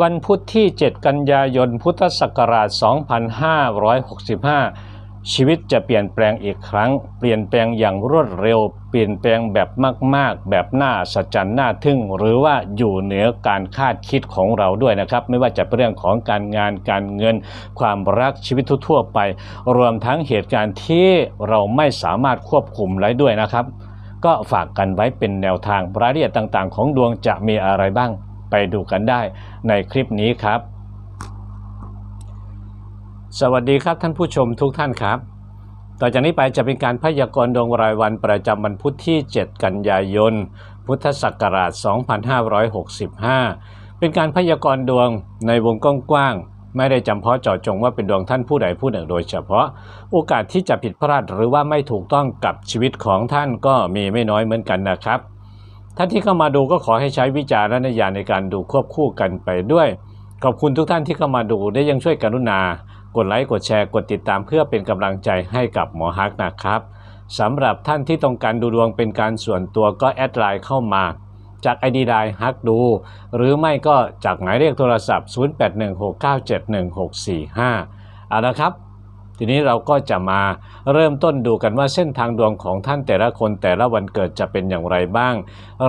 วันพุธที่ 7 กันยายน พุทธศักราช 2565 ชีวิตจะเปลี่ยนแปลงอีกครั้ง เปลี่ยนแปลงอย่างรวดเร็ว เปลี่ยนแปลงแบบมาก ๆ แบบน่าสัจจ์น่าทึ่ง หรือว่าอยู่เหนือการคาดคิดของเราด้วยนะครับ ไม่ว่าจะเป็นเรื่องของการงานการเงิน ความรักชีวิตทั่วไป รวมทั้งเหตุการณ์ที่เราไม่สามารถควบคุมไว้ด้วยนะครับ ก็ฝากกันไว้เป็นแนวทางรายละเอียดต่างๆ ของดวงจะมีอะไรบ้าง ไปดูกันได้ในคลิปนี้ครับ สวัสดีครับท่านผู้ชมทุกท่านครับ ต่อจากนี้ไปจะเป็นการพยากรณ์ดวงรายวันประจำวันพุธที่ 7 กันยายน พุทธศักราช 2565 เป็นการพยากรณ์ดวงในวงกว้างๆไม่ได้จำเพาะเจาะจงว่าเป็นดวงท่านผู้ใดผู้หนึ่งโดยเฉพาะ โอกาสที่จะผิดพลาดหรือว่าไม่ถูกต้องกับชีวิตของท่านก็มีไม่น้อยเหมือนกันนะครับ ท่านที่เข้ามาดูก็ขอให้ใช้วิจารณญาณในการดูควบคู่กันไปด้วย ขอบคุณทุกท่านที่เข้ามาดูได้ยังช่วยกรุณา กดไลค์กดแชร์กดติดตามเพื่อเป็นกำลังใจให้กับหมอฮักนะครับสำหรับท่านที่ต้องการดูดวงเป็นการส่วนตัวก็แอดไลน์เข้ามาจาก ID ไลน์ฮักดู หรือไม่ก็จากหมายเลขโทรศัพท์ 0816971645 เอาละครับ ทีนี้เราก็จะมาเริ่มต้นดูกันว่าเส้นทางดวงของท่านแต่ละคนแต่ละวันเกิดจะเป็นอย่างไรบ้าง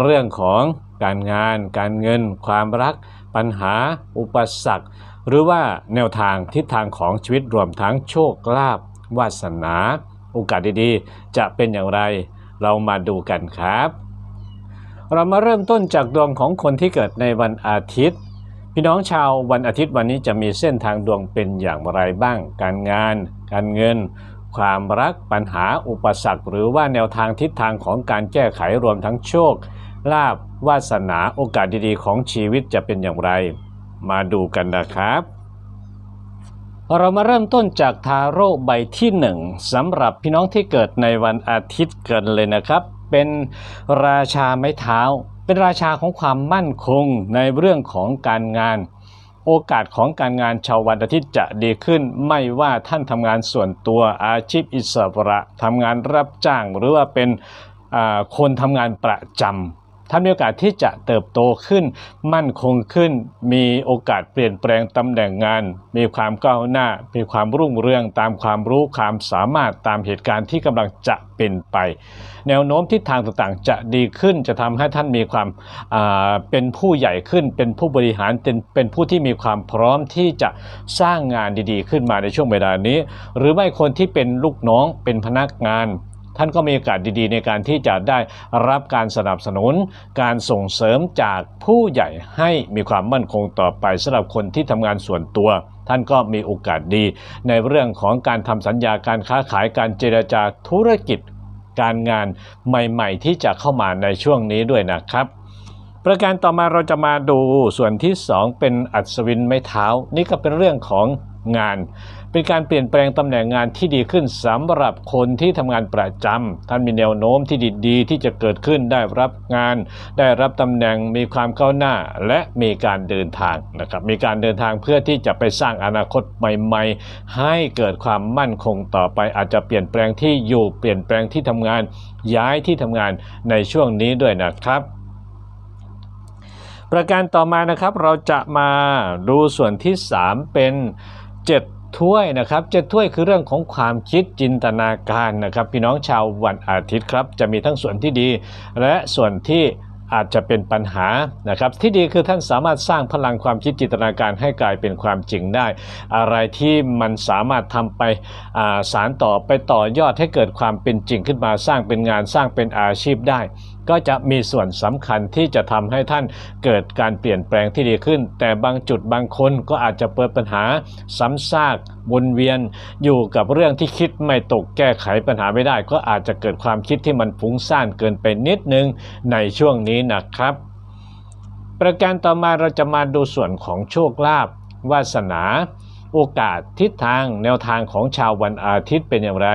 เรื่องของการงาน การเงิน ความรัก ปัญหา อุปสรรค หรือว่าแนวทางทิศทางของชีวิตรวมทั้งโชคลาภวาสนา โอกาสดีๆ จะเป็นอย่างไร เรามาดูกันครับ เรามาเริ่มต้นจากดวงของคนที่เกิดในวันอาทิตย์ พี่น้องชาววันอาทิตย์วันนี้จะมีเส้นทางดวงเป็นอย่างไรบ้าง การงาน การเงิน ความรักปัญหาอุปสรรค หรือว่าแนวทางทิศทางของการแก้ไขรวมทั้งโชค ลาภวาสนาโอกาสดีๆ ของชีวิตจะเป็นอย่างไร มาดูกันนะครับ เรามาเริ่มต้นจากทาโร่ใบที่หนึ่งสำหรับพี่น้องที่เกิดในวันอาทิตย์เกินเลยนะครับ เป็นราชาไม้เท้า เป็นราชาของความมั่นคงในเรื่องของการงาน โอกาสของการงานชาววันอาทิตย์จะดีขึ้น ไม่ว่าท่านทำงานส่วนตัวอาชีพอิสระทำงานรับจ้างหรือว่าเป็นคนทำงานประจำ ท่านมีโอกาสที่จะเติบโตขึ้น มั่นคงขึ้น มีโอกาสเปลี่ยนแปลงตำแหน่งงาน มีความก้าวหน้า มีความรุ่งเรืองตามความรู้ความสามารถตามเหตุการณ์ที่กำลังจะเป็นไป แนวโน้มทิศทางต่างๆ จะดีขึ้นจะทำให้ท่านมีความาเป็นผู้ใหญ่ขึ้น เป็นผู้บริหารเป็นเป็นผู้ที่มีความพร้อมที่จะสร้างงานดีๆ ขึ้นมาในช่วงเวลานี้ หรือไม่คนที่เป็นลูกน้องเป็นพนักงาน ท่านก็มีโอกาสดีๆ ในการที่จะได้รับการสนับสนุน การส่งเสริมจากผู้ใหญ่ให้มีความมั่นคงต่อไปสำหรับคนที่ทำงานส่วนตัว ท่านก็มีโอกาสดี ในเรื่องของการทำสัญญาการค้าขายการเจรจาธุรกิจ การงานใหม่ๆ ที่จะเข้ามาในช่วงนี้ด้วยนะครับ ประการต่อมาเราจะมาดูส่วนที่ 2 เป็นอัศวินไม้เท้า นี่ก็เป็นเรื่องของงาน เป็นการเปลี่ยนแปลงตำแหน่งงานที่ดีขึ้นสำหรับคนที่ทำงานประจำท่านมีแนวโน้มที่ดีๆที่จะเกิดขึ้นได้รับงาน ได้รับตำแหน่งมีความก้าวหน้า และมีการเดินทางนะครับมีการเดินทางเพื่อที่จะไปสร้างอนาคตใหม่ ๆ ให้เกิดความมั่นคงต่อไป อาจจะเปลี่ยนแปลงที่อยู่เปลี่ยนแปลงที่ทำงาน ย้ายที่ทำงานในช่วงนี้ด้วยนะครับประการต่อมานะครับเราจะมาดูส่วนที่ 3 เป็น 7 ถ้วยนะครับเจ็ดถ้วยคือเรื่องของความคิดจินตนาการนะครับ พี่น้องชาววันอาทิตย์ครับจะมีทั้งส่วนที่ดี และส่วนที่อาจจะเป็นปัญหานะครับ ที่ดีคือท่านสามารถสร้างพลังความคิดจินตนาการให้กลายเป็นความจริงได้ อะไรที่มันสามารถทำไปอ่าสารต่อไปต่อยอดให้เกิดความเป็นจริงขึ้นมาสร้างเป็นงานสร้างเป็นอาชีพได้ ก็จะมีส่วนสำคัญที่จะทำให้ท่านเกิดการเปลี่ยนแปลงที่ดีขึ้น แต่บางจุดบางคนก็อาจจะเปิดปัญหาซ้ำซากวนเวียน อยู่กับเรื่องที่คิดไม่ตกแก้ไขปัญหาไม่ได้ ก็อาจจะเกิดความคิดที่มันฟุ้งซ่านเกินไปนิดนึงในช่วงนี้นะครับ ประการต่อมาเราจะมาดูส่วนของโชคลาภวาสนาโอกาสทิศทางแนวทางของชาววันอาทิตย์เป็นอย่างไร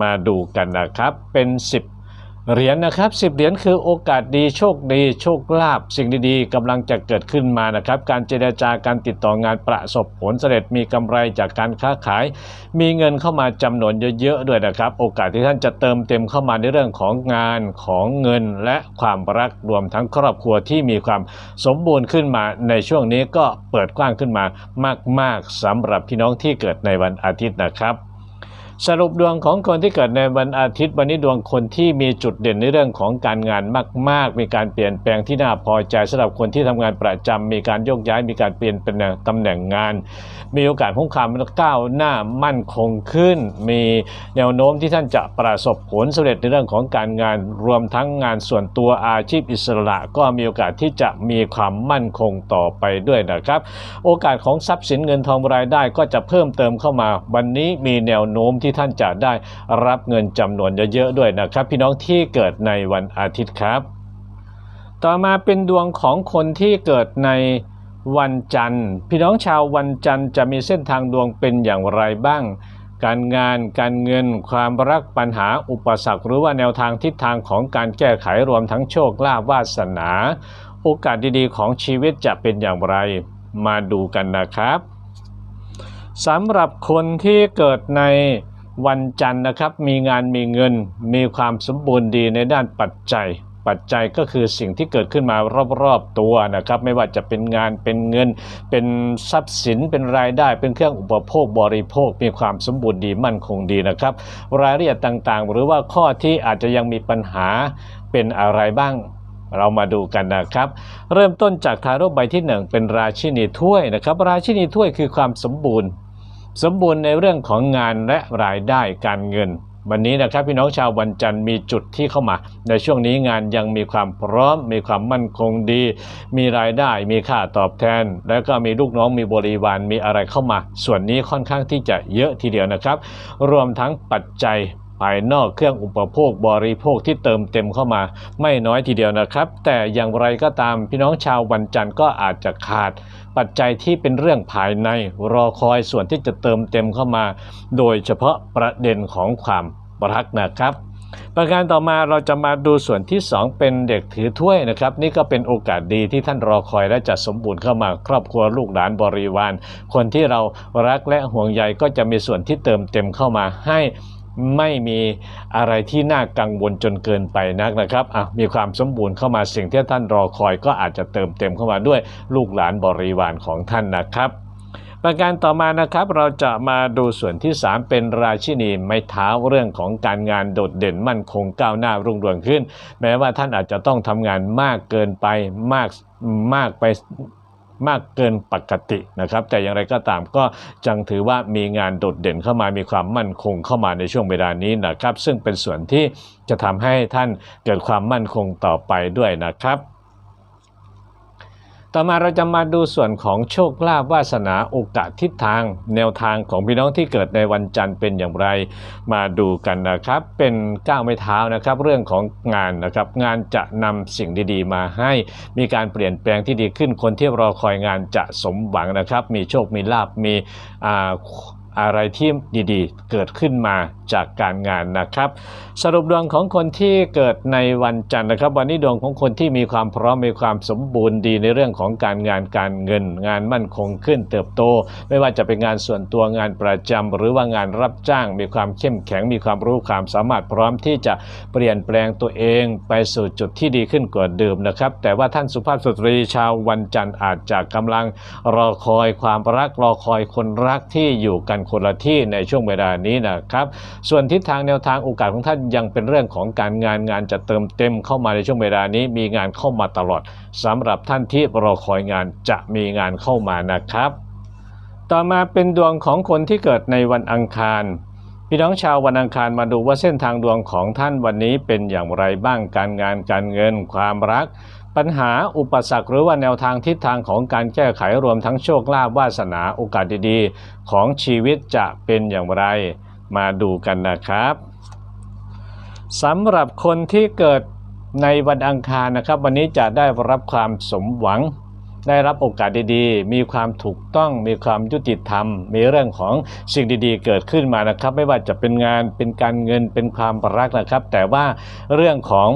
มาดูกันนะครับ เป็น 10 เหรียญนะครับ10เหรียญคือโอกาสดีโชคดี โชคลาภสิ่งดีๆกำลังจะเกิดขึ้นมานะครับ การเจรจาการติดต่องานประสบผลสำเร็จมีกำไรจากการค้าขาย มีเงินเข้ามาจำนวนเยอะๆด้วยนะครับ โอกาสที่ท่านจะเติมเต็มเข้ามาในเรื่องของงานของเงินและความรักรวมทั้งครอบครัวที่มีความสมบูรณ์ขึ้นมา ในช่วงนี้ก็เปิดกว้างขึ้นมามาก ๆสำหรับพี่น้องที่เกิดในวันอาทิตย์นะครับ สรุปดวงของคนที่เกิดในวันอาทิตย์วันนี้ดวงคนที่มีจุดเด่นในเรื่องของการงานมาก ๆ มีการเปลี่ยนแปลงที่น่าพอใจสำหรับคนที่ทำงานประจำมีการโยกย้าย มีการเปลี่ยนเป็นตำแหน่งงาน มีโอกาสพุ่งความก้าวหน้ามั่นคงขึ้น มีแนวโน้มที่ท่านจะประสบผลสำเร็จในเรื่องของการงานรวมทั้งงานส่วนตัวอาชีพอิสระ ก็มีโอกาสที่จะมีความมั่นคงต่อไปด้วยนะครับ โอกาสของทรัพย์สินเงินทองรายได้ก็จะเพิ่มเติมเข้ามา วันนี้มีแนวโน้มที่ท่านจะได้รับเงินจำนวนเยอะๆด้วยนะครับ พี่น้องที่เกิดในวันอาทิตย์ครับ ต่อมาเป็นดวงของคนที่เกิดในวันจันทร์ พี่น้องชาววันจันทร์จะมีเส้นทางดวงเป็นอย่างไรบ้าง การงาน การเงิน ความรักปัญหาอุปสรรค หรือว่าแนวทางทิศทางของการแก้ไขรวมทั้งโชคลาภวาสนา โอกาสดีๆ ของชีวิตจะเป็นอย่างไร มาดูกันนะครับสำหรับคนที่เกิดใน วันจันทร์นะครับมีงานมีเงินมีความสมบูรณ์ดีในด้านปัจจัย ปัจจัยก็คือสิ่งที่เกิดขึ้นมารอบๆตัวนะครับ ไม่ว่าจะเป็นงานเป็นเงิน เป็นทรัพย์สินเป็นรายได้เป็นเครื่องอุปโภคบริโภค มีความสมบูรณ์ดีมั่นคงดีนะครับ รายละเอียดต่างๆ หรือว่าข้อที่อาจจะยังมีปัญหาเป็นอะไรบ้างเรามาดูกันนะครับ เริ่มต้นจากทารกใบที่ 1 เป็นราชินีถ้วยนะครับ ราชินีถ้วยคือความสมบูรณ์ สมบูรณ์ในเรื่องของงานและรายได้การเงิน วันนี้นะครับพี่น้องชาววันจันทร์มีจุดที่เข้ามา ในช่วงนี้งานยังมีความพร้อม มีความมั่นคงดี มีรายได้มีค่าตอบแทน แล้วก็มีลูกน้องมีบริวารมีอะไรเข้ามา ส่วนนี้ค่อนข้างที่จะเยอะทีเดียวนะครับ รวมทั้งปัจจัย ภายนอกเครื่องอุปโภคบริโภคที่เติมเต็มเข้ามา ไม่น้อยทีเดียวนะครับ แต่อย่างไรก็ตามพี่น้องชาววันจันทร์ก็อาจจะขาดปัจจัยที่เป็นเรื่องภายในรอคอยส่วนที่จะเติมเต็มเข้ามา โดยเฉพาะประเด็นของความรักนะครับ ประการต่อมาเราจะมาดูส่วนที่ 2 เป็นเด็กถือถ้วยนะครับ นี่ก็เป็นโอกาสดีที่ท่านรอคอยและจะสมบูรณ์เข้ามาครอบครัวลูกหลานบริวาร คนที่เรารักและห่วงใยก็จะมีส่วนที่เติมเต็มเข้ามาให้ ไม่มีอะไรที่น่ากังวลจนเกินไปนักนะครับอะมีความสมบูรณ์เข้ามาสิ่งที่ท่านรอคอยก็อาจจะเติมเต็มเข้ามาด้วยลูกหลานบริวารของท่านนะครับ ประการต่อมานะครับเราจะมาดูส่วนที่ 3 เป็นราชินีไม้เท้าเรื่องของการงานโดดเด่นมั่นคงก้าวหน้ารุ่งเรืองขึ้น แม้ว่าท่านอาจจะต้องทำงานมากเกินไปมากมากไป มากเกินปกตินะครับ แต่อย่างไรก็ตามก็จังถือว่ามีงานโดดเด่นเข้ามามีความมั่นคงเข้ามาในช่วงเวลานี้นะครับ ซึ่งเป็นส่วนที่จะทำให้ท่านเกิดความมั่นคงต่อไปด้วยนะครับ ต่อมาเราจะมาดูส่วนของโชคลาภวาสนาโอกาสทิศทาง แนวทางของพี่น้องที่เกิดในวันจันทร์เป็นอย่างไร มาดูกันนะครับ เป็นก้าวไม่เท้านะครับ เรื่องของงานนะครับ งานจะนำสิ่งดีๆ มาให้ มีการเปลี่ยนแปลงที่ดีขึ้นคนที่รอคอยงานจะสมหวังนะครับ มีโชคมีลาภมีอ่า อะไรที่ดีๆ เกิดขึ้นมาจากการงานนะครับ สรุปดวงของคนที่เกิดในวันจันทร์นะครับ วันนี้ดวงของคนที่มีความพร้อมมีความสมบูรณ์ดีในเรื่องของการงานการเงิน งานมั่นคงขึ้นเติบโต ไม่ว่าจะเป็นงานส่วนตัวงานประจำหรือว่างานรับจ้าง มีความเข้มแข็งมีความรู้ความสามารถพร้อมที่จะเปลี่ยนแปลงตัวเองไปสู่จุดที่ดีขึ้นกว่าเดิมนะครับ แต่ว่าท่านสุภาพสตรีชาววันจันทร์อาจจะกำลังรอคอยความรักรอคอยคนรักที่อยู่กันคนละที่ในช่วงเวลานี้นะครับ ส่วนทิศทางแนวทางโอกาสของท่านยังเป็นเรื่องของการงานงานจะเติมเต็มเข้ามาในช่วงเวลานี้มีงานเข้ามาตลอดสำหรับท่านที่รอคอยงานจะมีงานเข้ามานะครับ ต่อมาเป็นดวงของคนที่เกิดในวันอังคารพี่น้องชาววันอังคารมาดูว่าเส้นทางดวงของท่านวันนี้เป็นอย่างไรบ้างการงานการเงิน ความรัก ปัญหาอุปสรรคหรือว่าแนวทางทิศทางของการแก้ไขรวมทั้งโชคลาภวาสนาโอกาสดีๆ ของชีวิตจะเป็นอย่างไร มาดูกันนะครับสำหรับคนที่เกิดในวันอังคารนะครับ วันนี้จะได้รับความสมหวัง ได้รับโอกาสดีๆ มีความถูกต้อง มีความยุติธรรม มีเรื่องของสิ่งดีๆ เกิดขึ้นมานะครับ ไม่ว่าจะเป็นงานเป็นการเงินเป็นความรักนะครับ แต่ว่าเรื่องของ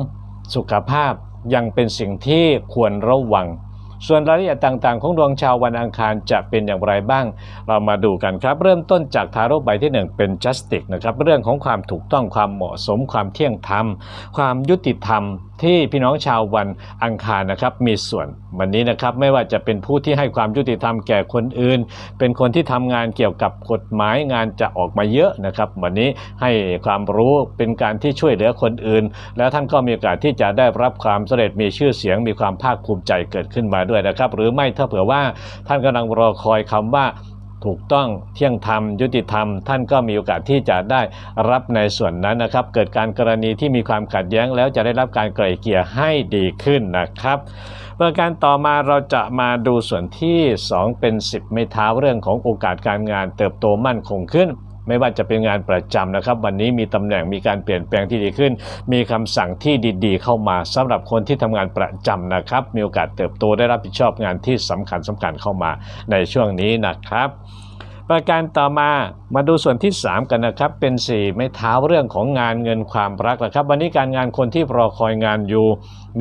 สุขภาพ ยังเป็นสิ่งที่ควรระวัง ส่วนรายละเอียดต่างๆ ของดวงชาววันอังคารจะเป็นอย่างไรบ้าง เรามาดูกันครับ เริ่มต้นจากทาโร่ใบที่ 1 เป็น justice นะครับเรื่องของความถูกต้องความเหมาะสม ความเที่ยงธรรม ความยุติธรรมที่พี่น้องชาววันอังคารนะครับมีส่วนวันนี้นะครับไม่ว่าจะเป็นผู้ที่ให้ความยุติธรรมแก่คนอื่น เป็นคนที่ทำงานเกี่ยวกับกฎหมายงานจะออกมาเยอะนะครับ วันนี้ให้ความรู้เป็นการที่ช่วยเหลือคนอื่น แล้วท่านก็มีโอกาสที่จะได้รับความสำเร็จมีชื่อเสียงมีความภาคภูมิใจเกิดขึ้นมาด้วยนะครับ หรือไม่ถ้าเผื่อว่าท่านกำลังรอคอยคำว่า ถูกต้องเที่ยงธรรมยุติธรรม ท่านก็มีโอกาสที่จะได้รับในส่วนนั้นนะครับ เกิดการกรณีที่มีความขัดแย้งแล้วจะได้รับการไกล่เกลี่ยให้ดีขึ้นนะครับประการต่อมาเราจะมาดูส่วนที่ 2 เป็น 10 ไม้เท้าเรื่องของโอกาสการงานเติบโตมั่นคงขึ้น ไม่ว่าจะเป็นงานประจำนะครับ วันนี้มีตำแหน่งมีการเปลี่ยนแปลงที่ดีขึ้น มีคำสั่งที่ดีๆ เข้ามาสำหรับคนที่ทำงานประจำนะครับ มีโอกาสเติบโตได้รับผิดชอบงานที่สำคัญสำคัญเข้ามาในช่วงนี้นะครับ ประการต่อมามาดูส่วนที่ 3 กันนะครับ เป็น 4 ไม้เท้าเรื่องของงานเงินความรักนะครับ วันนี้การงานคนที่รอคอยงานอยู่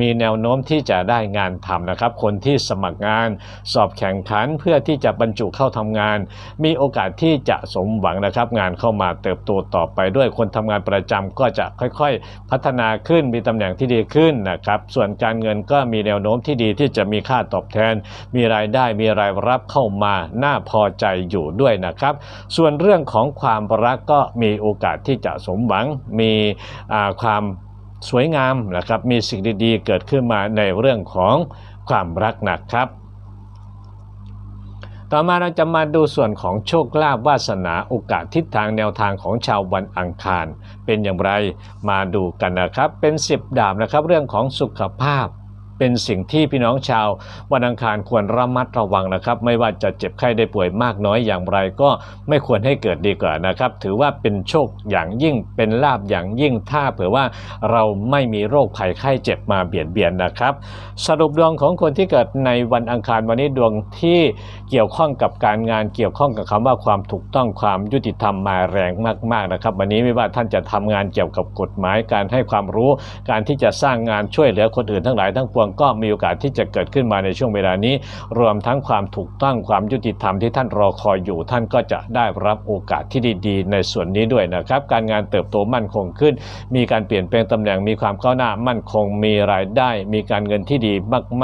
มีแนวโน้มที่จะได้งานทำนะครับ คนที่สมัครงาน สอบแข่งขันเพื่อที่จะบรรจุเข้าทำงาน มีโอกาสที่จะสมหวังนะครับ งานเข้ามาเติบโตต่อไปด้วยคนทำงานประจำก็จะค่อยๆ พัฒนาขึ้นมีตำแหน่งที่ดีขึ้นนะครับ ส่วนการเงินก็มีแนวโน้มที่ดีที่จะมีค่าตอบแทน มีรายได้มีรายรับเข้ามาน่าพอใจอยู่ด้วยนะครับ ส่วนเรื่องของความรักก็มีโอกาสที่จะสมหวัง มีความสวยงามนะครับ มีสิ่งดีๆ เกิดขึ้นมาในเรื่องของความรักนะครับต่อมาเราจะมาดูส่วนของโชคลาภวาสนาโอกาสทิศทางแนวทางของชาววันอังคาร เป็นอย่างไรมาดูกันนะครับ เป็น 10 ดาบนะครับ เรื่องของสุขภาพ เป็นสิ่งที่พี่น้องชาววันอังคารควรระมัดระวังนะครับ ไม่ว่าจะเจ็บไข้ได้ป่วยมากน้อยอย่างไรก็ไม่ควรให้เกิดดีกว่านะครับ ถือว่าเป็นโชคอย่างยิ่งเป็นลาบอย่างยิ่งถ้าเผื่อว่าเราไม่มีโรคภัยไข้เจ็บมาเบียดเบียนนะครับ สรุปดวงของคนที่เกิดในวันอังคารวันนี้ดวงที่เกี่ยวข้องกับการงานเกี่ยวข้องกับคำว่าความถูกต้องความยุติธรรมมาแรงมากๆนะครับ วันนี้ไม่ว่าท่านจะทำงานเกี่ยวกับกฎหมายการให้ความรู้ การที่จะสร้างงานช่วยเหลือคนอื่นทั้งหลายทั้งปวงก็มีโอกาสที่จะเกิดขึ้นมาในช่วงเวลานี้ รวมทั้งความถูกต้องความยุติธรรมที่ท่านรอคอยอยู่ ท่านก็จะได้รับโอกาสที่ดีๆ ในส่วนนี้ด้วยนะครับ การงานเติบโตมั่นคงขึ้น มีการเปลี่ยนแปลงตำแหน่งมีความก้าวหน้ามั่นคงมีรายได้ มีการเงินที่ดี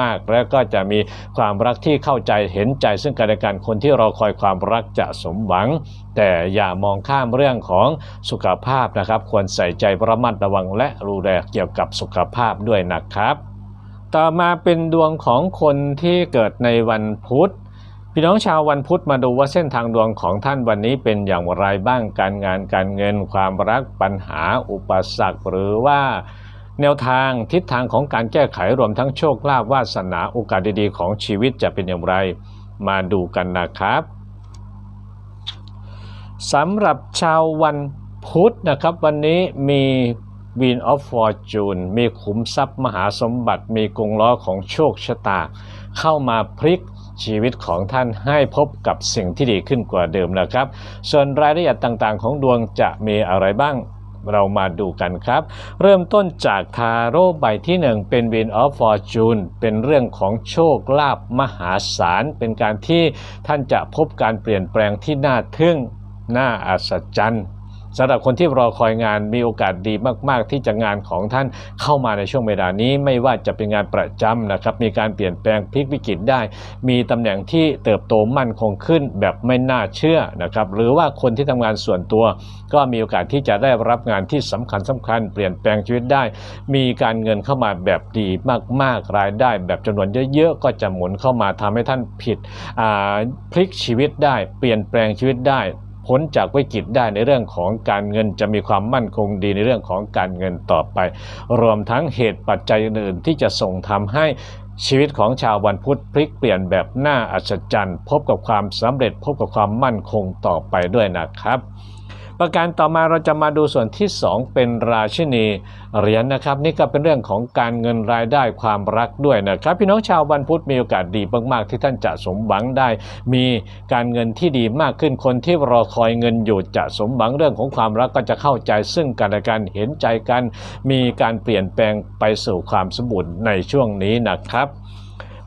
มาก ๆ และก็จะมีความรักที่เข้าใจเห็นใจ ซึ่งกันและกันคนที่รอคอยความรักจะสมหวัง แต่อย่ามองข้ามเรื่องของสุขภาพนะครับ ควรใส่ใจระมัดระวังและดูแลเกี่ยวกับสุขภาพด้วยนะครับ ต่อมาเป็นดวงของคนที่เกิดในวันพุธ พี่น้องชาววันพุธมาดูว่าเส้นทางดวงของท่านวันนี้เป็นอย่างไรบ้างการงานการเงิน ความรักปัญหาอุปสรรคหรือว่าแนวทางทิศทางของการแก้ไขรวมทั้งโชคลาภวาสนาโอกาสดีๆ ของชีวิตจะเป็นอย่างไร มาดูกันนะครับสำหรับชาววันพุธนะครับ วันนี้มี Wheel of Fortune มีขุมทรัพย์มหาสมบัติมีกงล้อของโชคชะตา เข้ามาพลิกชีวิตของท่านให้พบกับสิ่งที่ดีขึ้นกว่าเดิมนะครับ ส่วนรายละเอียดต่างๆ ของดวงจะมีอะไรบ้างเรามาดูกันครับ เริ่มต้นจากทาโร่ใบที่ 1 เป็น Wheel of Fortune เป็นเรื่องของโชคลาภมหาศาล เป็นการที่ท่านจะพบการเปลี่ยนแปลงที่น่าทึ่ง น่าอัศจรรย์ สำหรับคนที่รอคอยงานมีโอกาสดีมาก ๆ ที่จะงานของท่านเข้ามาในช่วงเวลานี้ไม่ว่าจะเป็นงานประจำนะครับมีการเปลี่ยนแปลงพลิกวิกฤตได้ มีตำแหน่งที่เติบโตมั่นคงขึ้นแบบไม่น่าเชื่อนะครับหรือว่าคนที่ทำงานส่วนตัว ก็มีโอกาสที่จะได้รับงานที่สำคัญสำคัญ เปลี่ยนแปลงชีวิตได้ มีการเงินเข้ามาแบบดีมาก ๆ รายได้ แบบจำนวนเยอะ ๆ ก็จะหมุนเข้ามาทำให้ท่านผิดพลิกชีวิตได้ เปลี่ยนแปลงชีวิตได้ พ้นจากวิกฤตได้ในเรื่องของการเงินจะมีความมั่นคงดีในเรื่องของการเงินต่อไป รวมทั้งเหตุปัจจัยอื่นที่จะส่งทำให้ชีวิตของชาววันพุธพลิกเปลี่ยนแบบน่าอัศจรรย์ พบกับความสำเร็จพบกับความมั่นคงต่อไปด้วยนะครับ ประการต่อมาเราจะมาดูส่วนที่ 2 เป็นราชินีเหรียญนะครับ นี่ก็เป็นเรื่องของการเงินรายได้ความรักด้วยนะครับ พี่น้องชาววันพุธมีโอกาสดีมากๆ ที่ท่านจะสมหวังได้ มีการเงินที่ดีมากขึ้นคนที่รอคอยเงินอยู่จะสมหวังเรื่องของความรักก็จะเข้าใจซึ่งกันและกันเห็นใจกัน มีการเปลี่ยนแปลงไปสู่ความสมบูรณ์ในช่วงนี้นะครับ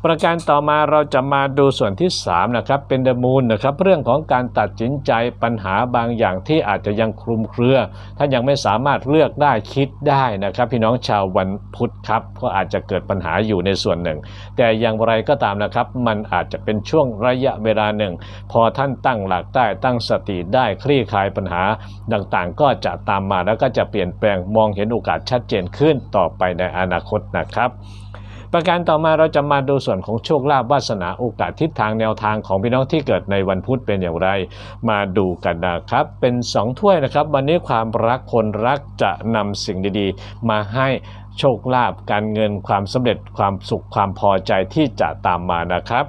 ประการต่อมาเราจะมาดูส่วนที่3นะครับเป็นเดมูลนะครับเรื่องของการตัดสินใจปัญหาบางอย่างที่อาจจะยังคลุมเครือท่านยังไม่สามารถเลือกได้คิดได้นะครับ พี่น้องชาววันพุธครับก็อาจจะเกิดปัญหาอยู่ในส่วนหนึ่ง แต่อย่างไรก็ตามนะครับมันอาจจะเป็นช่วงระยะเวลาหนึ่ง พอท่านตั้งหลักได้ตั้งสติได้คลี่คลายปัญหาต่างๆ ก็จะตามมาแล้วก็จะเปลี่ยนแปลงมองเห็นโอกาสชัดเจนขึ้นต่อไปในอนาคตนะครับ ประการต่อมาเราจะมาดูส่วนของโชคลาภวาสนาโอกาสทิศทางแนวทางของพี่น้องที่เกิดในวันพุธเป็นอย่างไร มาดูกันนะครับ เป็น 2 ถ้วยนะครับ วันนี้ความรักคนรักจะนำสิ่งดีๆ มาให้ โชคลาภการเงินความสำเร็จความสุขความพอใจที่จะตามมานะครับ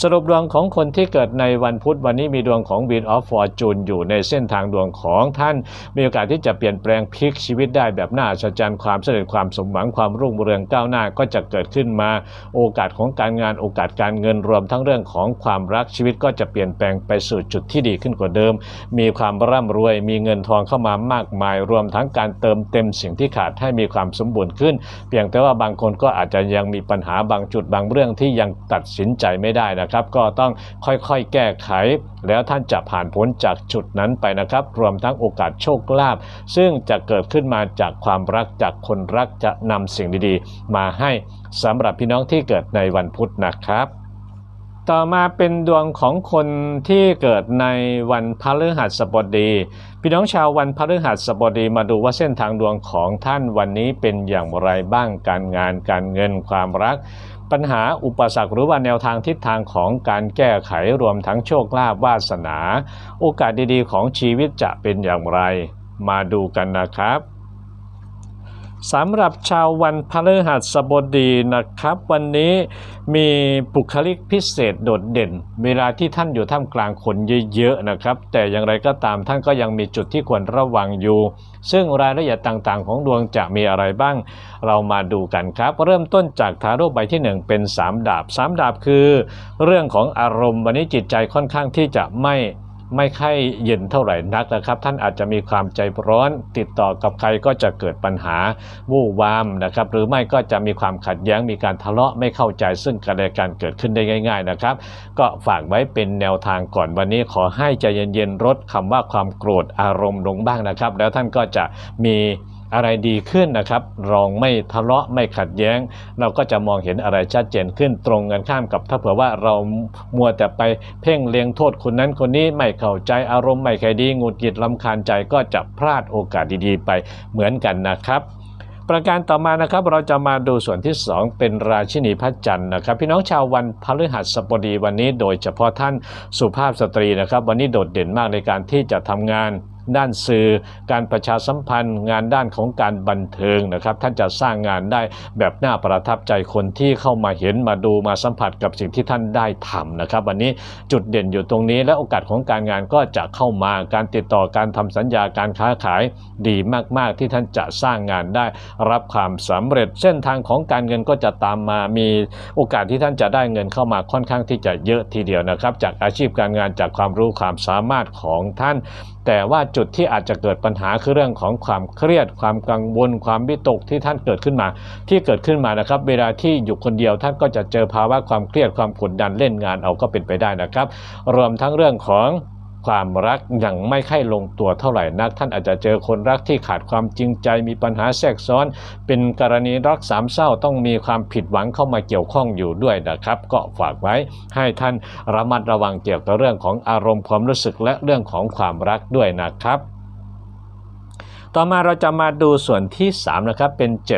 สรุปดวงของคนที่เกิดในวันพุธวันนี้มีดวงของ Wheel of Fortune อยู่ในเส้นทางดวงของท่าน มีโอกาสที่จะเปลี่ยนแปลงพลิกชีวิตได้แบบน่าอัศจรรย์ความสำเร็จความสมหวังความรุ่งเรืองก้าวหน้าก็จะเกิดขึ้นมา โอกาสของการงานโอกาสการเงินรวมทั้งเรื่องของความรักชีวิตก็จะเปลี่ยนแปลงไปสู่จุดที่ดีขึ้นกว่าเดิม มีความร่ำรวยมีเงินทองเข้ามามากมาย รวมทั้งการเติมเต็มสิ่งที่ขาดให้มีความสมบูรณ์ขึ้นเพียงแต่ว่าบางคนก็อาจจะยังมีปัญหาบางจุดบางเรื่องที่ยังตัดสินใจไม่ได้นะครับ ก็ต้องค่อยๆแก้ไข แล้วท่านจะผ่านพ้นจากจุดนั้นไปนะครับ รวมทั้งโอกาสโชคลาภซึ่งจะเกิดขึ้นมาจากความรักจากคนรักจะนำสิ่งดีๆ มาให้สำหรับพี่น้องที่เกิดในวันพุธนะครับต่อมาเป็นดวงของคนที่เกิดในวันพฤหัสบดี พี่น้องชาววันพฤหัสบดีมาดูว่าเส้นทางดวงของท่านวันนี้เป็นอย่างไรบ้างการงานการเงินความรัก ปัญหาอุปสรรคหรือว่าแนวทางทิศทางของการแก้ไขรวมทั้งโชคลาภวาสนา โอกาสดีๆ ของชีวิตจะเป็นอย่างไร มาดูกันนะครับ สำหรับชาววันพฤหัสบดีนะครับ วันนี้มีบุคลิกพิเศษโดดเด่น เวลาที่ท่านอยู่ท่ามกลางคนเยอะๆนะครับ แต่อย่างไรก็ตามท่านก็ยังมีจุดที่ควรระวังอยู่ ซึ่งรายละเอียดต่างๆ ของดวงจะมีอะไรบ้าง เรามาดูกันครับ เริ่มต้นจากทาโร่ใบที่ 1 เป็น 3 ดาบ 3 ดาบคือ เรื่องของอารมณ์วันนี้จิตใจค่อนข้างที่จะไม่ ไม่ค่อยเย็นเท่าไหร่นักนะครับ ท่านอาจจะมีความใจร้อนติดต่อกับใครก็จะเกิดปัญหาวู่วามนะครับ หรือไม่ก็จะมีความขัดแย้งมีการทะเลาะไม่เข้าใจซึ่งกันและกันเกิดขึ้นได้ง่าย ๆนะครับ ก็ฝากไว้เป็นแนวทางก่อนวันนี้ขอให้ใจเย็นๆลดคำว่าความโกรธอารมณ์ลงบ้างนะครับ แล้วท่านก็จะมี อะไรดีขึ้นนะครับลองไม่ทะเลาะไม่ขัดแย้ง เราก็จะมองเห็นอะไรชัดเจนขึ้นตรงกันข้ามกับ ถ้าเผื่อว่าเรามัวแต่ไปเพ่งเลียงโทษคนนั้นคนนี้ไม่เข้าใจอารมณ์ไม่ใครดีงุดหงิดลำคาญใจก็จะพลาดโอกาสดีๆ ไปเหมือนกันนะครับประการต่อมานะครับเราจะมาดูส่วนที่ 2 เป็นราชินีพระจันทร์นะครับ พี่น้องชาววันพฤหัสบดีวันนี้โดยเฉพาะท่านสุภาพสตรีนะครับ วันนี้โดดเด่นมากในการที่จะทำงาน ด้านสื่อการประชาสัมพันธ์ งานด้านของการบันเทิงนะครับ ท่านจะสร้างงานได้แบบน่าประทับใจคนที่เข้ามาเห็นมาดูมาสัมผัสกับสิ่งที่ท่านได้ทำนะครับ วันนี้จุดเด่นอยู่ตรงนี้และโอกาสของการงานก็จะเข้ามาการติดต่อการทำสัญญาการค้าขายดีมาก ๆ ที่ท่านจะสร้างงานได้ รับความสำเร็จเส้นทางของการเงินก็จะตามมามีโอกาสที่ท่านจะได้เงินเข้ามาค่อนข้างที่จะเยอะทีเดียวนะครับ จากอาชีพการงานจากความรู้ความสามารถของท่าน แต่ว่าจุดที่อาจจะเกิดปัญหาคือเรื่องของความเครียด ความกังวล ความวิตกที่ท่านเกิดขึ้นมา ที่เกิดขึ้นมานะครับ เวลาที่อยู่คนเดียวท่านก็จะเจอภาวะความเครียดความกดดันเล่นงานเอาก็เป็นไปได้นะครับ รวมทั้งเรื่องของ ความรักยังไม่ค่อยลงตัวเท่าไหร่นัก ท่านอาจจะเจอคนรักที่ขาดความจริงใจมีปัญหาแทรกซ้อน เป็นกรณีรักสามเศร้าต้องมีความผิดหวังเข้ามาเกี่ยวข้องอยู่ด้วยนะครับ ก็ฝากไว้ให้ท่านระมัดระวังเกี่ยวกับเรื่องของอารมณ์ความรู้สึกและเรื่องของความรักด้วยนะครับ ต่อมาเราจะมาดูส่วนที่3นะครับเป็น 7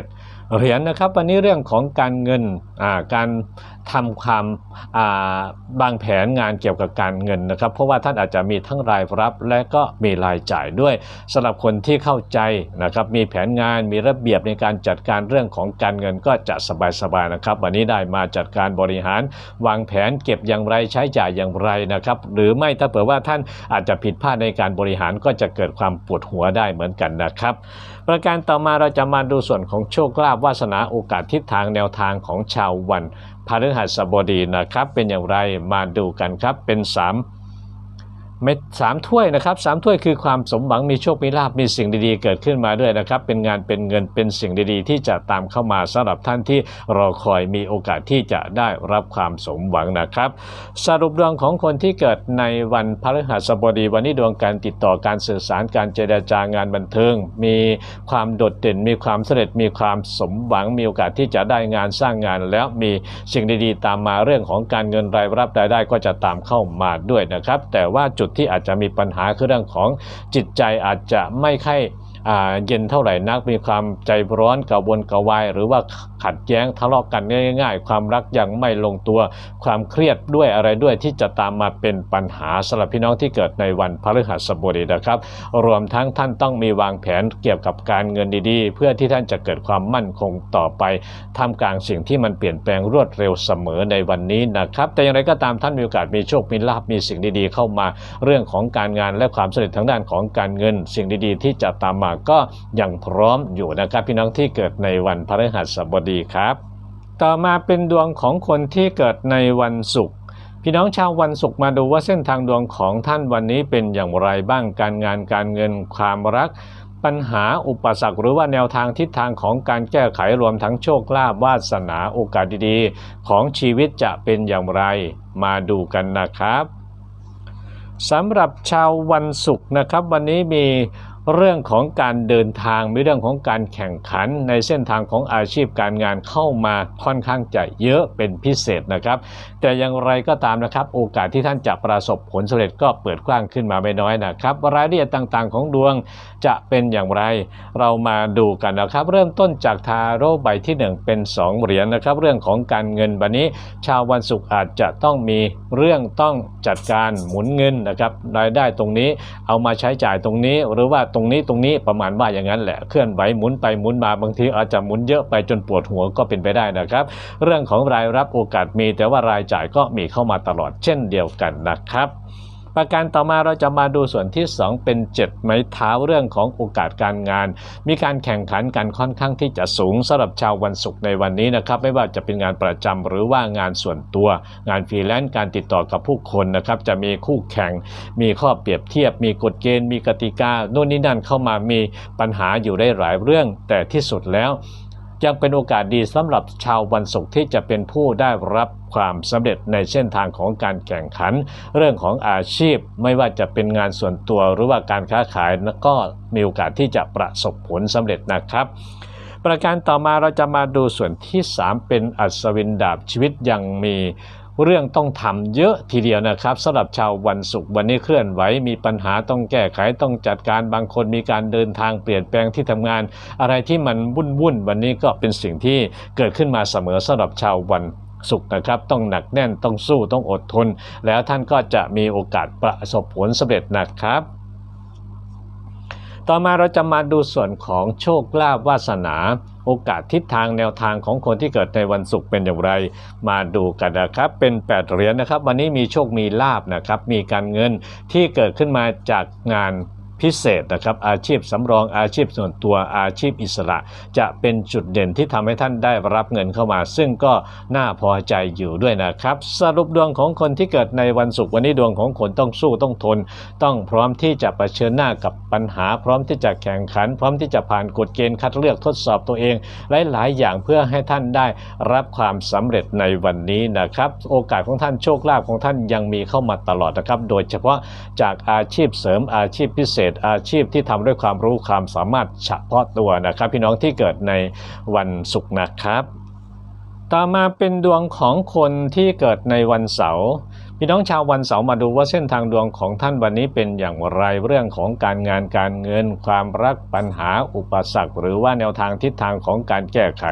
เหรียญนะครับวันนี้เรื่องของการเงินการ ทำความาบางแผนงานเกี่ยวกับการเงินนะครับ เพราะว่าท่านอาจจะมีทั้งรายรับและก็มีรายจ่ายด้วยสำหรับคนที่เข้าใจนะครับมีแผนงานมีระเบียบในการจัดการเรื่องของการเงินก็จะสบายๆนะครับ วันนี้ได้มาจัดการบริหาร วางแผนเก็บอย่างไรใช้จ่ายอย่างไรนะครับ หรือไม่ถ้าเผื่อว่าท่านอาจจะผิดพลาดในการบริหารก็จะเกิดความปวดหัวได้เหมือนกันนะครับประการต่อมาเราจะมาดูส่วนของโชคลาภวาสนาโอกาสทิศทางแนวทางของชาววัน พฤหัสบดีนะครับ เป็นอย่างไรมาดูกันครับเป็น 3 เม็ดสามถ้วยนะครับสามถ้วยคือความสมหวังมีโชค มีลาภมีสิ่งดีๆ เกิดขึ้นมาด้วยนะครับ เป็นงานเป็นเงินเป็นสิ่งดีๆ ที่จะตามเข้ามาสำหรับท่านที่รอคอยมีโอกาสที่จะได้รับความสมหวังนะครับ สรุปดวงของคนที่เกิดในวันพฤหัสบดี วันนี้ดวงการติดต่อการสื่อสารการเจรจางานบันเทิง มีความโดดเด่น มีความสำเร็จมีความสมหวังมีโอกาสที่จะได้งานสร้างงาน แล้วมีสิ่งดีๆ ตามมาเรื่องของการเงินรายรับรายได้ก็จะตามเข้ามาด้วยนะครับ แต่ว่าจุดที่อาจจะมีปัญหาคือเรื่องของจิตใจอาจจะไม่ค่อย เย็นเท่าไหร่นักมีความใจร้อนกระวนกระวาย หรือว่าขัดแย้งทะเลาะกันง่าย ๆ ความรักยังไม่ลงตัว ความเครียดด้วยอะไรด้วยที่จะตามมาเป็นปัญหาสำหรับพี่น้องที่เกิดในวันพฤหัสบดีนะครับ รวมทั้งท่านต้องมีวางแผนเกี่ยวกับการเงินดีๆ เพื่อที่ท่านจะเกิดความมั่นคงต่อไปท่ามกลางสิ่งที่มันเปลี่ยนแปลงรวดเร็วเสมอในวันนี้นะครับ แต่อย่างไรก็ตามท่านมีโอกาสมีโชคมีลาภมีสิ่งดีๆ เข้ามา เรื่องของการงานและความสำเร็จทางด้านของการเงิน สิ่งดีๆ ที่จะตามมาก็ยังพร้อมอยู่นะครับพี่น้องที่เกิดในวันพฤหัสบดีครับ ต่อมาเป็นดวงของคนที่เกิดในวันศุกร์พี่น้องชาววันศุกร์มาดูว่าเส้นทางดวงของท่านวันนี้เป็นอย่างไรบ้างการงานการเงินความรักปัญหาอุปสรรคหรือว่าแนวทางทิศทางของการแก้ไขรวมทั้งโชคลาภวาสนาโอกาสดีๆ ของชีวิตจะเป็นอย่างไร มาดูกันนะครับสำหรับชาววันศุกร์นะครับ วันนี้มี เรื่องของการเดินทางมีเรื่องของการแข่งขันในเส้นทางของอาชีพการงานเข้ามาค่อนข้างจะเยอะเป็นพิเศษนะครับ แต่อย่างไรก็ตามนะครับ โอกาสที่ท่านจะประสบผลสำเร็จก็เปิดกว้างขึ้นมาไม่น้อยนะครับรายละเอียดต่างๆ ของดวงจะเป็นอย่างไร เรามาดูกันนะครับ เริ่มต้นจากทาโร่ใบที่ 1 เป็น 2 เหรียญนะครับ เรื่องของการเงินวันนี้ ชาววันศุกร์อาจจะต้องมีเรื่องต้องจัดการหมุนเงินนะครับรายได้ตรงนี้เอามาใช้จ่ายตรงนี้หรือว่าตรงนี้ตรงนี้ประมาณว่าอย่างนั้นแหละเคลื่อนไหวหมุนไปหมุนมาบางทีอาจจะหมุนเยอะไปจนปวดหัวก็เป็นไปได้นะครับ เรื่องของรายรับโอกาสมีแต่ว่ารายจ่ายก็มีเข้ามาตลอดเช่นเดียวกันนะครับ ประการต่อมาเราจะมาดูส่วนที่ 2 เป็น 7 ไม้เท้าเรื่องของโอกาสการงาน มีการแข่งขันกันค่อนข้างที่จะสูงสำหรับชาววันศุกร์ในวันนี้นะครับ ไม่ว่าจะเป็นงานประจำหรือว่างานส่วนตัว งานฟรีแลนซ์การติดต่อกับผู้คนนะครับจะมีคู่แข่ง มีข้อเปรียบเทียบ มีกฎเกณฑ์ มีกติกาโน่นนี่นั่นเข้ามามีปัญหาอยู่ได้หลายเรื่อง แต่ที่สุดแล้ว ยังเป็นโอกาสดีสำหรับชาววันศุกร์ที่จะเป็นผู้ได้รับความสำเร็จในเส้นทางของการแข่งขัน เรื่องของอาชีพไม่ว่าจะเป็นงานส่วนตัวหรือว่าการค้าขายก็มีโอกาสที่จะประสบผลสำเร็จนะครับประการต่อมาเราจะมาดูส่วนที่ 3 เป็นอัศวินดาบชีวิตยังมี เรื่องต้องทำเยอะทีเดียวนะครับสำหรับชาววันศุกร์วันนี้เคลื่อนไหวมีปัญหาต้องแก้ไขต้องจัดการบางคนมีการเดินทางเปลี่ยนแปลงที่ทำงาน อะไรที่มันวุ่นวุ่นวันนี้ก็เป็นสิ่งที่เกิดขึ้นมาเสมอสำหรับชาววันศุกร์นะครับต้องหนักแน่นต้องสู้ต้องอดทน แล้วท่านก็จะมีโอกาสประสบผลสำเร็จนะครับ ต่อมาเราจะมาดูส่วนของโชคลาภวาสนา โอกาสทิศทางแนวทางของคนที่เกิดในวันศุกร์เป็นอย่างไร มาดูกันนะครับ เป็น 8 เหรียญนะครับ วันนี้มีโชคมีลาบนะครับ มีการเงินที่เกิดขึ้นมาจากงาน พิเศษนะครับอาชีพสำรองอาชีพส่วนตัวอาชีพอิสระ จะเป็นจุดเด่นที่ทำให้ท่านได้รับเงินเข้ามา ซึ่งก็น่าพอใจอยู่ด้วยนะครับ สรุปดวงของคนที่เกิดในวันศุกร์วันนี้ดวงของคนต้องสู้ต้องทน ต้องพร้อมที่จะะเผชิญหน้ากับปัญหา พร้อมที่จะแข่งขัน พร้อมที่จะผ่านกฎเกณฑ์คัดเลือกทดสอบตัวเอง หลาย ๆ อย่างเพื่อให้ท่านได้รับความสำเร็จในวันนี้นะครับ โอกาสของท่านโชคลาภของท่านยังมีเข้ามาตลอดนะครับ โดยเฉพาะจากอาชีพเสริมอาชีพพิเศษอาชีพที่ทำด้วยความรู้ความสามารถเฉพาะตัวนะครับ พี่น้องที่เกิดในวันศุกร์นะครับ ต่อมาเป็นดวงของคนที่เกิดในวันเสาร์พพี่น้องชาววันเสาร์มาดูว่าเส้นทางดวงของท่านวันนี้เป็นอย่างไรเรื่องของการงานการเงิน ความรักปัญหาอุปสรรค หรือว่าแนวทางทิศทางของการแก้ไข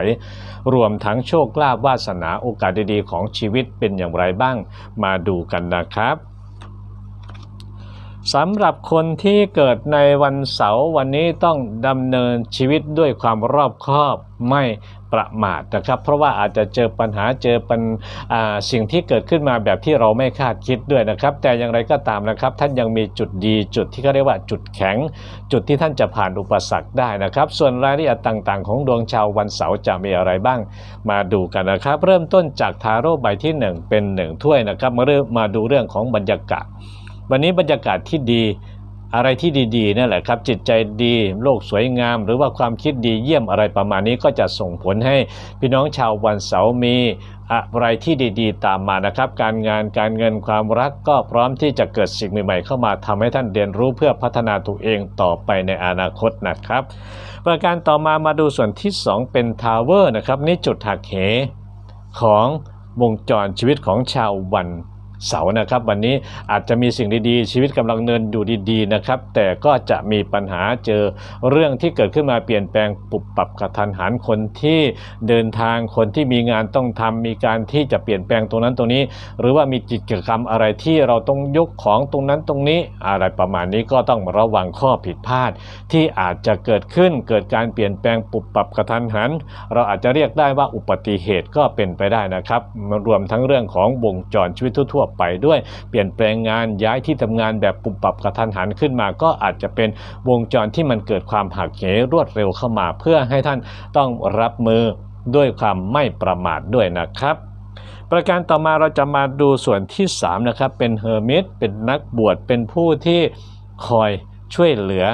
รวมทั้งโชคลาภวาสนาโอกาสดีๆ ของชีวิตเป็นอย่างไรบ้าง มาดูกันนะครับ สำหรับคนที่เกิดในวันเสาร์วันนี้ต้องดำเนินชีวิตด้วยความรอบคอบไม่ประมาทนะครับ เพราะว่าอาจจะเจอปัญหาเจอปัญสิ่งที่เกิดขึ้นมาแบบที่เราไม่คาดคิดด้วยนะครับ แต่อย่างไรก็ตามนะครับ ท่านยังมีจุดดีจุดที่เขาเรียกว่าจุดแข็ง จุดที่ท่านจะผ่านอุปสรรคได้นะครับ ส่วนรายละเอียดต่างๆ ของดวงชาววันเสาร์จะมีอะไรบ้าง มาดูกันนะครับ เริ่มต้นจากทาโร่ใบที่ 1 เป็น 1 ถ้วยนะครับมาเริ่มมาดูเรื่องของบรรยากาศ วันนี้บรรยากาศที่ดีอะไรที่ดีๆนั่นแหละครับ จิตใจดีโลกสวยงาม หรือว่าความคิดดีเยี่ยมอะไรประมาณนี้ก็จะส่งผลให้พี่น้องชาววันเสาร์มีอะไรที่ดีๆ ตามมานะครับ การงานการเงินความรักก็พร้อมที่จะเกิดสิ่งใหม่ๆ เข้ามาทำให้ท่านเรียนรู้เพื่อพัฒนาตัวเองต่อไปในอนาคตนะครับประการต่อมามาดูส่วนที่ 2 เป็นทาวเวอร์นะครับนี่จุดหักเหของวงจรชีวิตของชาววัน เสาร์นะครับ วันนี้อาจจะมีสิ่งดีๆ ชีวิตกำลังเดินอยู่ดีๆนะครับ แต่ก็จะมีปัญหาเจอเรื่องที่เกิดขึ้นมาเปลี่ยนแปลงปรับปรับกระทันหันคนที่เดินทางคนที่มีงานต้องทำมีการที่จะเปลี่ยนแปลงตรงนั้นตรงนี้ หรือว่ามีกิจกรรมอะไรที่เราต้องยกของตรงนั้นตรงนี้ อะไรประมาณนี้ก็ต้องระวังข้อผิดพลาด ที่อาจจะเกิดขึ้นเกิดการเปลี่ยนแปลงปรับปรับกระทันหัน เราอาจจะเรียกได้ว่าอุบัติเหตุก็เป็นไปได้นะครับ รวมทั้งเรื่องของวงจรชีวิตทั่วไปด้วย เปลี่ยนแปลงงานย้ายที่ทำงานแบบปุบปับกระทันหันขึ้นมา ก็อาจจะเป็นวงจรที่มันเกิดความหักเหรวดเร็วเข้ามา เพื่อให้ท่านต้องรับมือด้วยความไม่ประมาทด้วยนะครับประการต่อมาเราจะมาดูส่วนที่3นะครับเป็นเฮอร์มิตเป็นนักบวชเป็นผู้ที่คอยช่วยเหลือ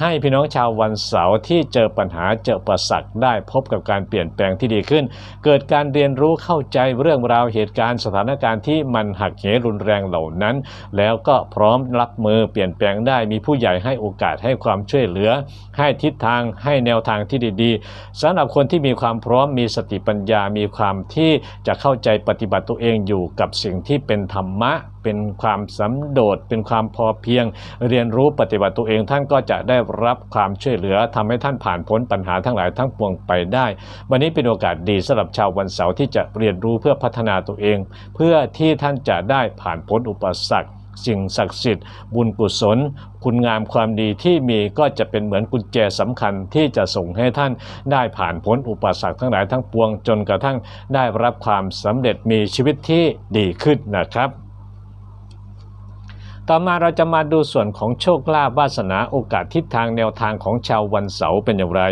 ให้พี่น้องชาววันเสาร์ที่เจอปัญหาเจอประสักได้พบกับการเปลี่ยนแปลงที่ดีขึ้น เกิดการเรียนรู้เข้าใจเรื่องราวเหตุการณ์สถานการณ์ที่มันหักเหรุนแรงเหล่านั้น แล้วก็พร้อมรับมือเปลี่ยนแปลงได้มีผู้ใหญ่ให้โอกาสให้ความช่วยเหลือ ให้ทิศทางให้แนวทางที่ดีๆสำหรับคนที่มีความพร้อมมีสติปัญญามีความที่จะเข้าใจปฏิบัติตัวเองอยู่กับสิ่งที่เป็นธรรมะเป็นความสันโดษเป็นความพอเพียง เรียนรู้ปฏิบัติตัวเองท่านก็จะได้รับความช่วยเหลือทำให้ท่านผ่านพ้นปัญหาทั้งหลายทั้งปวงไปได้ วันนี้เป็นโอกาสดีสำหรับชาววันเสาร์ที่จะเรียนรู้เพื่อพัฒนาตัวเอง เพื่อที่ท่านจะได้ผ่านพ้นอุปสรรคสิ่งศักดิ์สิทธิ์บุญกุศล คุณงามความดีที่มีก็จะเป็นเหมือนกุญแจสำคัญที่จะส่งให้ท่านได้ผ่านพ้นอุปสรรคทั้งหลายทั้งปวงจนกระทั่งได้รับความสำเร็จมีชีวิตที่ดีขึ้นนะครับ ต่อมาเราจะมาดูส่วนของโชคลาภวาสนาโอกาสทิศทางแนวทางของชาววันเสาร์เป็นอย่างไร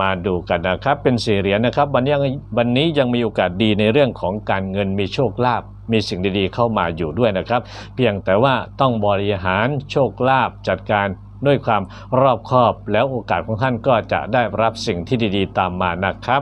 มาดูกันนะครับเป็นสี่เหรียญนะครับวันนี้วันนี้ยังมีโอกาสดีในเรื่องของการเงินมีโชคลาภมีสิ่งดีๆเข้ามาอยู่ด้วยนะครับ เพียงแต่ว่าต้องบริหารโชคลาภจัดการ ด้วยความรอบคอบแล้วโอกาสของท่านก็จะได้รับสิ่งที่ดีๆ ตามมานะครับ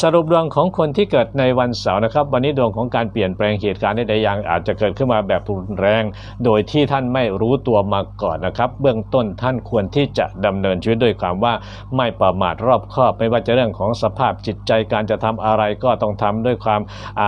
สรุปดวงของคนที่เกิดในวันเสาร์นะครับ วันนี้ดวงของการเปลี่ยนแปลงเหตุการณ์ใดๆอย่างอาจจะเกิดขึ้นมาแบบรุนแรง โดยที่ท่านไม่รู้ตัวมาก่อนนะครับ เบื้องต้นท่านควรที่จะดำเนินชีวิตด้วยความว่าไม่ประมาทรอบคอบ ไม่ว่าจะเรื่องของสภาพจิตใจการจะทำอะไรก็ต้องทำด้วยความ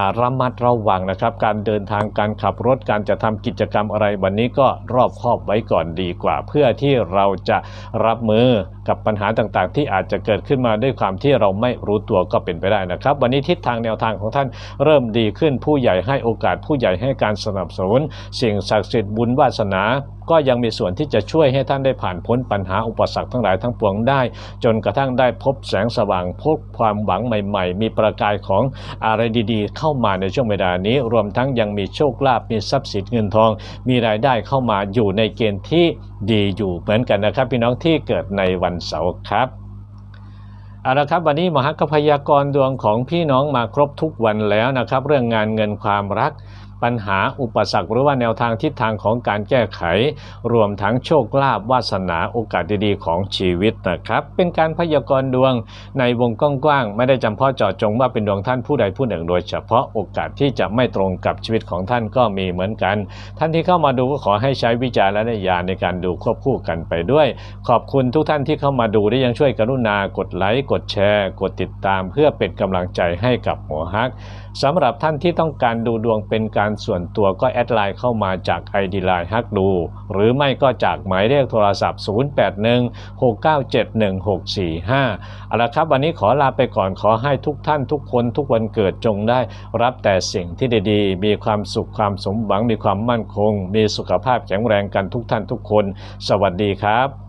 าระมัดระวังนะครับ การเดินทางการขับรถการจะทำกิจกรรมอะไร วันนี้ก็รอบคอบไว้ก่อนดีกว่า เพื่อที่เราจะรับมือ กับปัญหาต่างๆ ที่อาจจะเกิดขึ้นมาด้วยความที่เราไม่รู้ตัวก็เป็นไปได้นะครับ วันนี้ทิศทางแนวทางของท่านเริ่มดีขึ้นผู้ใหญ่ให้โอกาสผู้ใหญ่ให้การสนับสนุน สิ่งศักดิ์สิทธิ์บุญวาสนาก็ยังมีส่วนที่จะช่วยให้ท่านได้ผ่านพ้นปัญหาอุปสรรคทั้งหลายทั้งปวงได้ จนกระทั่งได้พบแสงสว่างพบความหวังใหม่ ๆ มีประกายของอะไรดีๆ เข้ามาในช่วงเวลานี้ รวมทั้งยังมีโชคลาภมีทรัพย์สินเงินทอง มีรายได้เข้ามาอยู่ในเกณฑ์ที่ดีอยู่เหมือนกันนะครับ พี่น้องที่เกิดในวันเสาร์ครับเอาละครับวันนี้มหากพยากรดวงของพี่น้องมาครบทุกวันแล้วนะครับ เรื่องงานเงินความรัก ปัญหาอุปสรรคหรือว่าแนวทางทิศทางของการแก้ไข รวมทั้งโชคลาภวาสนาโอกาสดีๆ ของชีวิตนะครับ เป็นการพยากรณ์ดวงในวงกว้างๆไม่ได้จำเพาะเจาะจงว่าเป็นดวงท่านผู้ใดผู้หนึ่ง โดยเฉพาะโอกาสที่จะไม่ตรงกับชีวิตของท่านก็มีเหมือนกัน ท่านที่เข้ามาดูก็ขอให้ใช้วิจารณญาณในการดูควบคู่กันไปด้วย ขอบคุณทุกท่านที่เข้ามาดูได้ยังช่วยกรุณากดไลค์กดแชร์ กดติดตาม เพื่อเป็นกำลังใจให้กับหมอฮักสำหรับท่านที่ต้องการดูดวงเป็นการส่วนตัวก็แอดไลน์เข้ามาจาก ID ไลน์ฮักดู หรือไม่ก็จากหมายเลขโทรศัพท์ 0816971645 เอาละครับ วันนี้ขอลาไปก่อนขอให้ทุกท่านทุกคนทุกวันเกิดจงได้รับแต่สิ่งที่ดีๆ มีความสุขความสมหวังมีความมั่นคง มีสุขภาพแข็งแรงกันทุกท่านทุกคน สวัสดีครับ